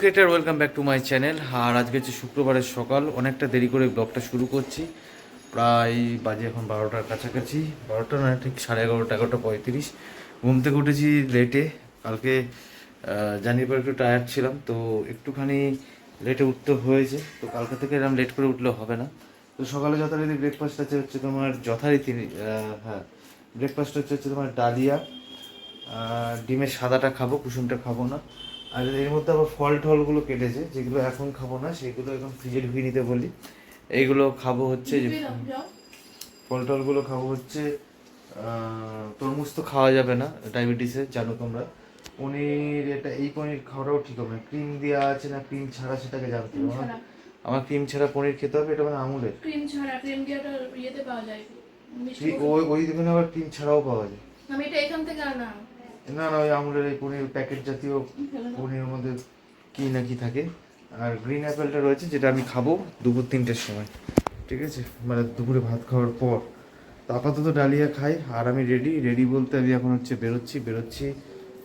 Creator welcome back to my channel আর আজকে হচ্ছে শুক্রবারের সকাল, অনেকটা দেরি করে ব্লগটা শুরু করছি। প্রায় বাজে এখন বারোটার কাছাকাছি। বারোটা না, ঠিক সাড়ে এগারোটা এগারোটা পঁয়ত্রিশ। ঘুম থেকে উঠেছি লেটে কালকে জানির পর একটু টায়ার্ড ছিলাম, তো একটুখানি লেটে উঠতে হয়েছে। তো কালকে থেকে এরকম লেট করে উঠলে হবে না। তো সকালে যথারীতি ব্রেকফাস্ট আছে হচ্ছে তোমার যথারীতি হ্যাঁ ব্রেকফাস্ট হচ্ছে হচ্ছে তোমার ডালিয়া। ডিমের সাদাটা খাব, কুসুমটা খাব না। আর এর মধ্যে আবার ফল টলগুলো কেটেছে যেগুলো এখন খাব না সেগুলো এখন ফ্রিজে ঢুকিয়ে নিতে বলি। এইগুলো খাব হচ্ছে যে ফল টলগুলো খাব হচ্ছে তরমুজ তো খাওয়া যাবে না ডায়াবেটিসে জানো তোমরা। পনির এটা এই পনির খাওয়াটাও ঠিক হবে না। ক্রিম দেওয়া আছে না ক্রিম ছাড়া সেটাকে জানতে হবে। আমার আমার ক্রিম ছাড়া পনির খেতে হবে এটা মানে আমুলের। ক্রিম ছাড়া ক্রিম দিয়াটা ইয়েতে পাওয়া যায় ওই ওই দোকানে আবার ক্রিম ছাড়াও পাওয়া যায়। আমি এটা এখান থেকে আনা। না না, ওই আমুলের এই পনির প্যাকেট জাতীয় পনিরের মধ্যে কি না কি থাকে। আর গ্রিন অ্যাপেলটা রয়েছে, যেটা আমি খাব দুপুর তিনটের সময়। ঠিক আছে? মানে দুপুরে ভাত খাওয়ার পর। আপাতত ডালিয়া খাই, আর আমি রেডি রেডি বলতে আমি এখন হচ্ছে বেরোচ্ছি বেরোচ্ছি।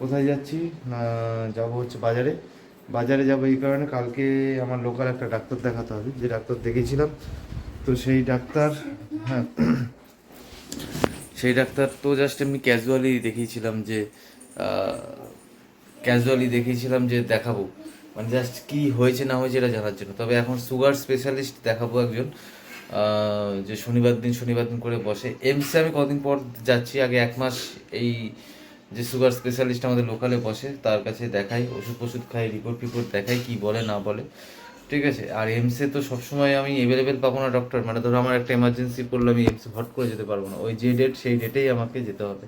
কোথায় যাচ্ছি? না, যাব হচ্ছে বাজারে। বাজারে যাব এই কারণে কালকে আমার লোকাল একটা ডাক্তার দেখাতে হবে। যে ডাক্তার দেখেছিলাম, তো সেই ডাক্তার হ্যাঁ সেই ডাক্তার তো জাস্ট এমনি ক্যাজুয়ালি দেখিয়েছিলাম যে ক্যাজুয়ালি দেখিয়েছিলাম যে দেখাবো। মানে জাস্ট কি হয়েছে না হয়েছে এটা জানার জন্য। তবে এখন সুগার স্পেশালিস্ট দেখাবো একজন যে শনিবার দিন শনিবার দিন করে বসে। এমসে আমি কদিন পর যাচ্ছি, আগে এক মাস এই যে সুগার স্পেশালিস্ট আমাদের লোকালে বসে, তার কাছে দেখাই ওষুধ ওষুধ খাই রিপোর্ট টিপোর্ট দেখাই, কি বলে, না বলে। ঠিক আছে, আর এমসে তো সবসময় আমি অ্যাভেলেবেল পাবো না ডক্টর মানে ধরো আমার একটা এমার্জেন্সি পড়লে আমি এমসে হট করে যেতে পারব না। ওই যে ডেট সেই ডেটেই আমাকে যেতে হবে।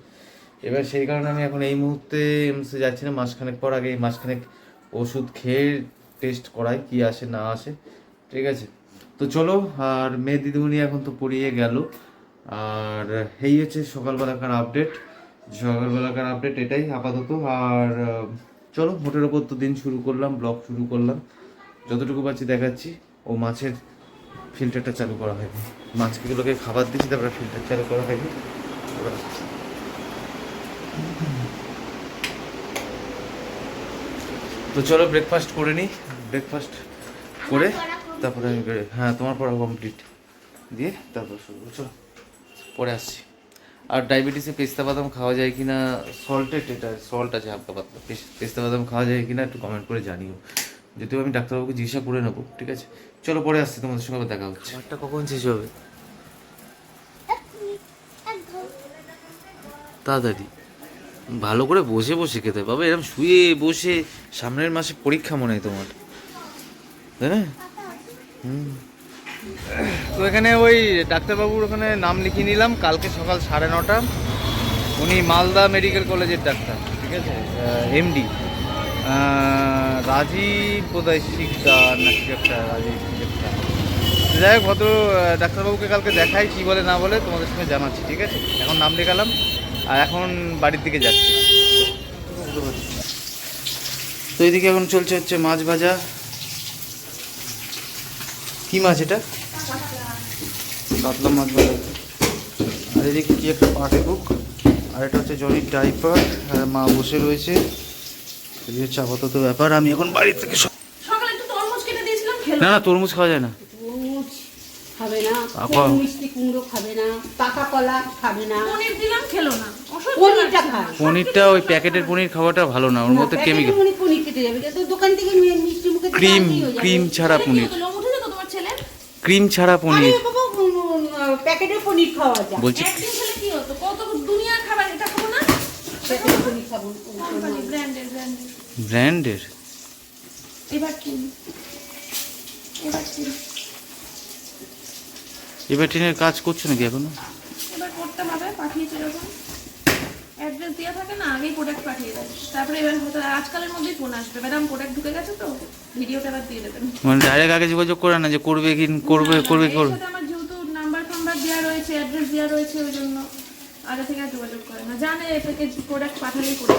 এবার সেই কারণে আমি এখন এই মুহূর্তে এমসে যাচ্ছি না, মাসখানেক পর আগে মাসখানেক ওষুধ খেয়ে টেস্ট করাই কি আসে না আসে, ঠিক আছে। তো চলো, আর মেয়ে দিদিমণি এখন তো পড়িয়ে গেল। আর এই হচ্ছে সকালবেলাকার আপডেট সকালবেলাকার আপডেট এটাই আপাতত। আর চলো ভোটের ওপর তো দিন শুরু করলাম ব্লগ শুরু করলাম। যতটুকু পাচ্ছি দেখাচ্ছি। ও মাছের ফিল্টারটা চালু করা হয়নি। মাছগুলোকে খাবার দিচ্ছি, তারপরে ফিল্টার চালু করা হয়নি। তো চলো ব্রেকফাস্ট করে নিই। ব্রেকফাস্ট করে তারপরে আমি হ্যাঁ তোমার পড়া কমপ্লিট দিয়ে তারপর শুরু। চলো, পরে আসছি। আর ডায়াবেটিসে পেস্তা বাদাম খাওয়া যায় কি না সল্টেড এটা সল্ট আছে, হালকা পাতলা। পেস- পেস্তা বাদাম খাওয়া যায় কি না একটু কমেন্ট করে জানিও। যদিও আমি ডাক্তারবাবুকে জিজ্ঞাসা করে নেব ঠিক আছে? চলো পরে আসছি তোমাদের সঙ্গে আবার দেখা হচ্ছে। খাবারটা কখন শেষ হবে? তাড়াতাড়ি। ভালো করে বসে বসে খেতে হবে। বাবা এরকম শুয়ে বসে সামনের মাসে পরীক্ষা মনে হয় তোমার। তাই না? হুম। তো এখানে ওই ডাক্তারবাবুর ওখানে নাম লিখিয়ে নিলাম। কালকে সকাল সাড়ে নটা। উনি মালদা মেডিকেল কলেজের ডাক্তার ঠিক আছে? এমডি রাজীব বোধহয় শিকদার না কি একটা রাজীব শিকদার? যাই হোক, ভদ্র ডাক্তারবাবুকে কালকে দেখাই কি বলে না বলে তোমাদের সঙ্গে জানাচ্ছি, ঠিক আছে? এখন নাম লেখালাম, আর এখন বাড়ির দিকে যাচ্ছি। তো এইদিকে এখন চলছে হচ্ছে মাছ ভাজা। কি মাছ এটা? কাতলা মাছ ভাজা। আর এদিকে কি একটা পাটে বুক আর এটা হচ্ছে জনির ডাইপার, আর মা বসে রয়েছে। এই হচ্ছে আপাতত ব্যাপার আমি এখন বাড়ি থেকে সব- সকালে একটু তরমুজ কেটে দিয়েছিলাম খেলো। না না তরমুজ খাওয়া যায় না। খাবে না মিষ্টি কুমড়ো খাবে না পাকা কলা খাবে না। পনির দিলাম খেলো না। পনিরটা খায় পনিরটা ওই প্যাকেটের পনির খাওয়াটা ভালো না ওর মধ্যে কেমিক্যাল পনির পনির যাবে কিন্তু দোকান থেকে মিষ্টি মুখে ক্রিম। ক্রিম ছাড়া পনির? ক্রিম ছাড়া পনির। বাবা, উম, উম, প্যাকেটের পনির খাওয়া যায়। বলছি একদিন খেলে কি হতো? কত দুনিয়ার খাবার এটা খাব না? প্যাকেটের পনির খাব কোম্পানি, branded, branded। ব্র্যান্ডের? এবার। ট্রেনের কাজ করছ নাকি এখনও? এবার করতে হবে, পাঠিয়েছে যখন। Address দেয়া থাকে না, আগেই product পাঠিয়ে দেয়। তারপরে এবার হয়তো আজকালের মধ্যেই ফোন আসবে। ম্যাডাম প্রোডাক্ট ঢুকে গেছে তো? ভিডিওটা এবার দিয়ে দেবেন। মানে ডাইরেক্ট আগে যোগাযোগ করে না যে করবে কি করবে করবে করবে আমার যেহেতু নাম্বার ফাম্বার দেওয়া রয়েছে অ্যাড্রেস দেওয়া রয়েছে ওই জন্য। আগে থেকে আর যোগাযোগ করে না। জানে এটাকে প্রোডাক্ট পাঠালেই করে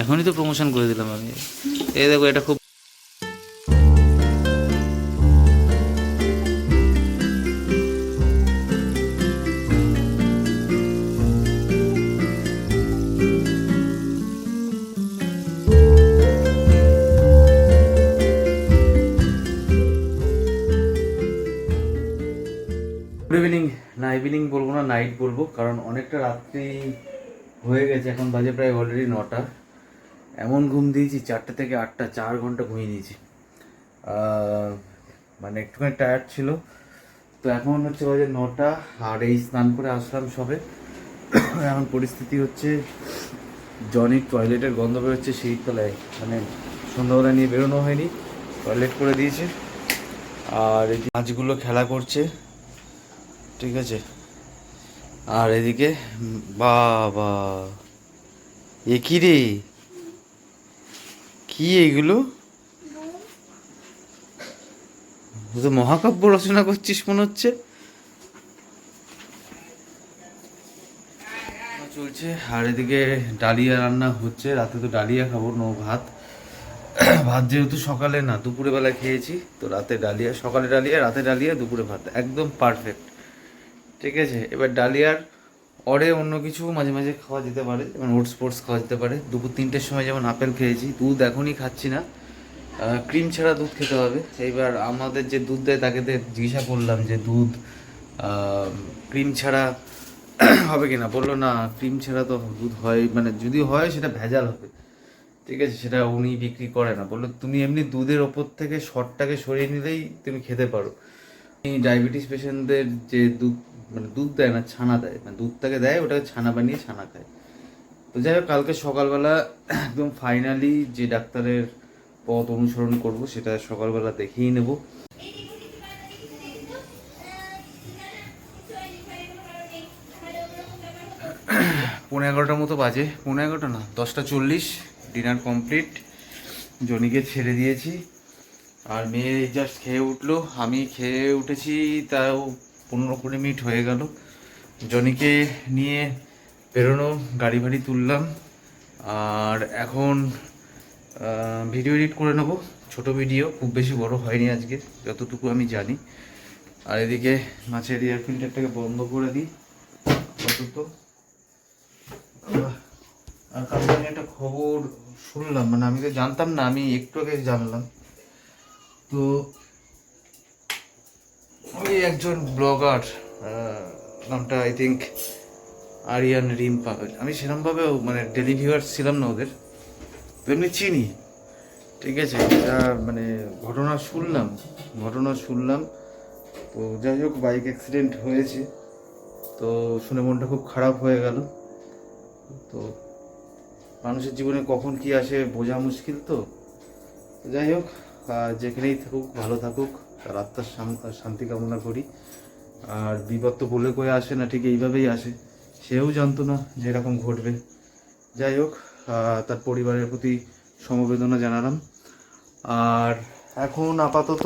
এখনই তো প্রমোশন করে দিলাম আমি। এই দেখো, এটা খুব ইভিনিং বলব না নাইট বলব, কারণ অনেকটা রাত্রি হয়ে গেছে, এখন বাজে প্রায় অলরেডি নটা। এমন ঘুম দিয়েছি, চারটে থেকে আটটা, চার ঘণ্টা ঘুমিয়ে নিয়েছি। মানে একটুখানি টায়ার্ড ছিল। তো এখন হচ্ছে বাজে নটা, আর এই স্নান করে আসলাম সবে। এখন পরিস্থিতি হচ্ছে, জনির টয়লেটের গন্ধ বেরোচ্ছে সেই তলায় মানে সন্ধ্যাবেলা নিয়ে বেরোনো হয়নি টয়লেট করে দিয়েছে। আর এই মাছগুলো খেলা করছে ঠিক আছে? আর এদিকে, বাবা, এ কি রে? কি এগুলো? তো মহাকাব্য রচনা করছিস মনে হচ্ছে। চলছে, আর এদিকে ডালিয়া রান্না হচ্ছে। রাতে তো ডালিয়া খাব, নো ভাত। ভাত যেহেতু সকালে না, দুপুরে বেলা খেয়েছি, তো রাতে ডালিয়া, সকালে ডালিয়া, রাতে ডালিয়া, দুপুরে ভাত। একদম পারফেক্ট ঠিক আছে, এবার ডালিয়ার অরে অন্য কিছু মাঝে মাঝে খাওয়া যেতে পারে, যেমন ওটস ফোটস খাওয়া যেতে পারে। দুপুর তিনটের সময় যেমন আপেল খেয়েছি, দুধ এখনই খাচ্ছি না। ক্রিম ছাড়া দুধ খেতে হবে। এইবার আমাদের যে দুধ দেয় তাকে জিজ্ঞাসা করলাম যে দুধ ক্রিম ছাড়া হবে কিনা? বলল, না ক্রিম ছাড়া তো দুধ হয় মানে যদি হয় সেটা ভেজাল হবে। ঠিক আছে, সেটা উনি বিক্রি করে না। বলল, তুমি এমনি দুধের ওপর থেকে শর্টটাকে সরিয়ে নিলেই তুমি খেতে পারো। ডায়াবেটিস পেশেন্টদের যে দুধ মানে দুধ দেয় না, ছানা দেয় মানে দুধটাকে দেয়, ওটাকে ছানা বানিয়ে ছানা খায়। তো যাই হোক, কালকে সকালবেলা একদম ফাইনালি যে ডাক্তারের পথ অনুসরণ করব, সেটা সকালবেলা দেখেই নেব। পনেরো এগারোটার মতো বাজে। পনেরো এগারোটা না, দশটা চল্লিশ ডিনার কমপ্লিট জনিকে ছেড়ে দিয়েছি। আর মেয়ে জাস্ট খেয়ে উঠল। আমি খেয়ে উঠেছি, তাও পনেরো কুড়ি মিনিট হয়ে গেল। জনিকে নিয়ে বেরোনো, গাড়ি ভাড়ি তুললাম। আর এখন ভিডিও এডিট করে নেব, ছোট ভিডিও খুব বেশি বড় হয়নি আজকে, যতটুকু আমি জানি। আর এদিকে মাছের এয়ার ফিল্টারটাকে বন্ধ করে দিই, আপাতত। আর কালকে একটা খবর শুনলাম মানে আমি তো জানতাম না, আমি একটু আগে জানলাম। তো ওই একজন ব্লগার নামটা আই থিঙ্ক আরিয়ান রিম্পা আমি সেরকমভাবেও মানে ডেলি ছিলাম না ওদের, তো এমনি চিনি, ঠিক আছে? এটা মানে ঘটনা শুনলাম ঘটনা শুনলাম। তো যাই হোক বাইক অ্যাক্সিডেন্ট হয়েছে, তো শুনে মনটা খুব খারাপ হয়ে গেল। তো মানুষের জীবনে কখন কি আসে বোঝা মুশকিল তো যাই হোক যেখানেই থাকুক, ভালো থাকুক, তার আত্মার শান্তি কামনা করি। আর বিপদ তো বলে কয়ে আসে না, ঠিক এইভাবেই আসে। সেও জানতো না যে এরকম ঘটবে। যাই হোক তার পরিবারের প্রতি সমবেদনা জানালাম। আর এখন আপাতত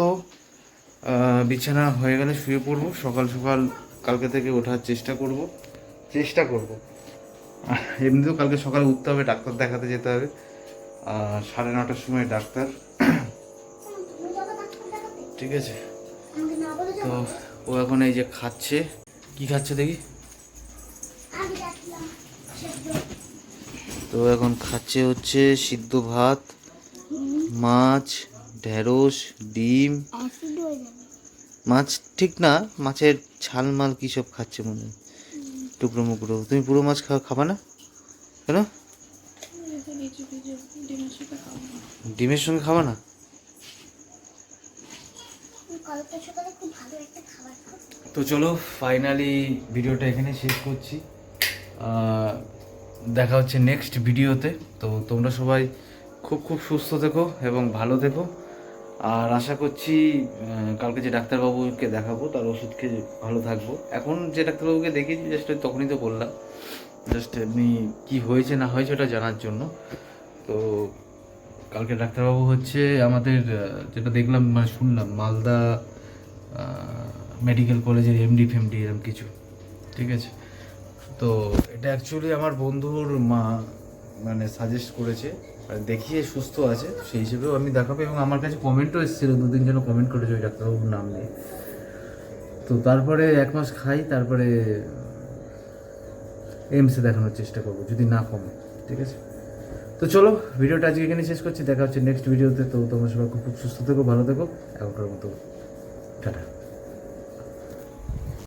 বিছানা হয়ে গেলে শুয়ে পড়ব। সকাল সকাল কালকে থেকে ওঠার চেষ্টা করব। চেষ্টা করব। এমনিতেও কালকে সকালে উঠতে হবে, ডাক্তার দেখাতে যেতে হবে। সাড়ে নটার সময় ডাক্তার ঠিক আছে? তো ও এখন এই যে খাচ্ছে। কি খাচ্ছে দেখি? তো এখন খাচ্ছে হচ্ছে সিদ্ধ ভাত মাছ ঢেঁড়স ডিম। মাছ ঠিক না মাছের ছাল মাল কী সব খাচ্ছে মনে হয়? টুকরো মুকরো। তুমি পুরো মাছ খাওয়া খাবা না? কেন? ডিমের সঙ্গে খাবা না কালকে সকালে খুব ভালো একটা খাবার খাব তো চলো ফাইনালি ভিডিওটা এখানে শেষ করছি। দেখা হচ্ছে নেক্সট ভিডিওতে। তো তোমরা সবাই খুব খুব সুস্থ থেকো এবং ভালো থেকো। আর আশা করছি কালকে যে ডাক্তারবাবুকে দেখাবো, তার ওষুধ খেয়ে ভালো থাকব। এখন যে ডাক্তারবাবুকে দেখিয়েছি জাস্ট ওই তখনই তো বললাম। জাস্ট এমনি কী হয়েছে, না হয়েছে ওটা জানার জন্য। তো কালকে ডাক্তারবাবু হচ্ছে আমাদের যেটা দেখলাম মানে শুনলাম, মালদা মেডিকেল কলেজের এমডি ফেমডি এরকম কিছু, ঠিক আছে? তো এটা অ্যাকচুয়ালি আমার বন্ধুর মা মানে সাজেস্ট করেছে দেখিয়ে সুস্থ আছে, সেই হিসেবেও আমি দেখাবো, এবং আমার কাছে কমেন্টও এসেছিল দু তিনজন কমেন্ট করেছে, ওই ডাক্তারবাবুর নাম নিয়ে। তো তারপরে এক মাস খাই, তারপরে এমসে দেখানোর চেষ্টা করব, যদি না কমে, ঠিক আছে? তো চলো ভিডিওটা আজকে এখানে শেষ করছি, দেখা হচ্ছে নেক্সট ভিডিওতে তো তোমরা সবাই খুব খুব সুস্থ থেকো, ভালো থেকো, এখনকার মতো Tada.